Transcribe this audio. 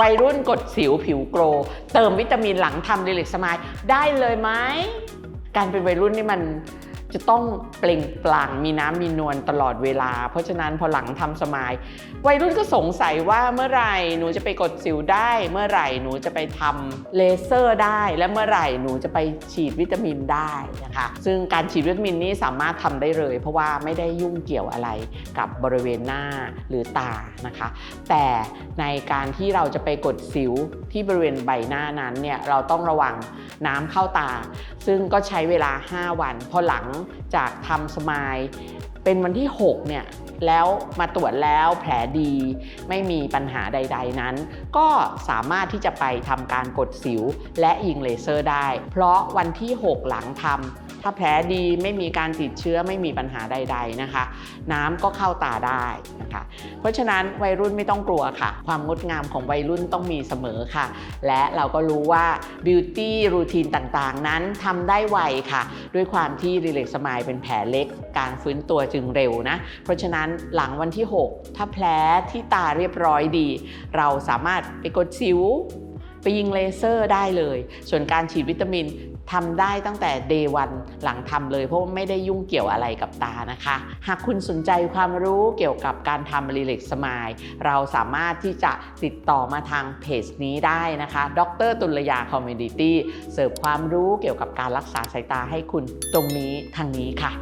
วัยรุ่นกดสิวผิวโกร เติมวิตามินหลังทำรีเล็กสมายได้เลยไหม การเป็นวัยรุ่นนี่มัน จะต้องเปล่งปลั่งมีน้ำมีนวลตลอดเวลา เพราะฉะนั้นพอหลังทำสมายวัยรุ่นก็สงสัยว่าเมื่อไหร่หนูจะไปกดสิวได้ เมื่อไหร่หนูจะไปทำเลเซอร์ได้ และเมื่อไหร่หนูจะไปฉีดวิตามินได้นะคะ ซึ่งการฉีดวิตามินนี้สามารถทำได้เลย เพราะว่าไม่ได้ยุ่งเกี่ยวอะไรกับบริเวณหน้าหรือตานะคะ แต่ในการที่เราจะไปกดสิวที่บริเวณใบหน้านั้นเนี่ยเราต้องระวังน้ำเข้าตา ซึ่งก็ใช้เวลา 5 วันพอหลังจากทำสมายเป็นวันที่ 6 เนี่ย แล้วมาตรวจแล้วแผลดี ไม่มีปัญหาใด ๆ นั้น ก็สามารถที่จะไปทำการกดสิวและยิงเลเซอร์ได้ เพราะวันที่ 6 หลังทำถ้าแผลดีไม่มีการติดเชื้อไม่มีปัญหาใด ๆนะคะ น้ำก็เข้าตาได้นะคะ เพราะฉะนั้นวัยรุ่นไม่ต้องกลัวค่ะ ความงดงามของวัยรุ่นต้องมีเสมอค่ะ และเราก็รู้ว่าบิวตี้รูทีนต่างๆ นั้นทำได้ไวค่ะ ด้วยความที่รีเล็กสมายเป็นแผลเล็ก การฟื้นตัวจึงเร็วนะ เพราะฉะนั้นหลังวันที่ 6 ถ้าแผลที่ตาเรียบร้อยดี เราสามารถไปกดสิว ไปยิงเลเซอร์ได้เลย ส่วนการฉีดวิตามินทำได้ตั้งแต่ day วันหลังทำเลย เพราะว่าไม่ได้ยุ่งเกี่ยวอะไรกับตานะคะ หากคุณสนใจความรู้เกี่ยวกับการทำรีเล็กสมายเราสามารถที่จะติดต่อมาทางเพจนี้ได้นะคะ ดรตุลยาคอมมูนิตี้เสิร์ฟความรู้เกี่ยวกับการรักษาสายตาให้คุณตรงนี้ทางนี้ค่ะ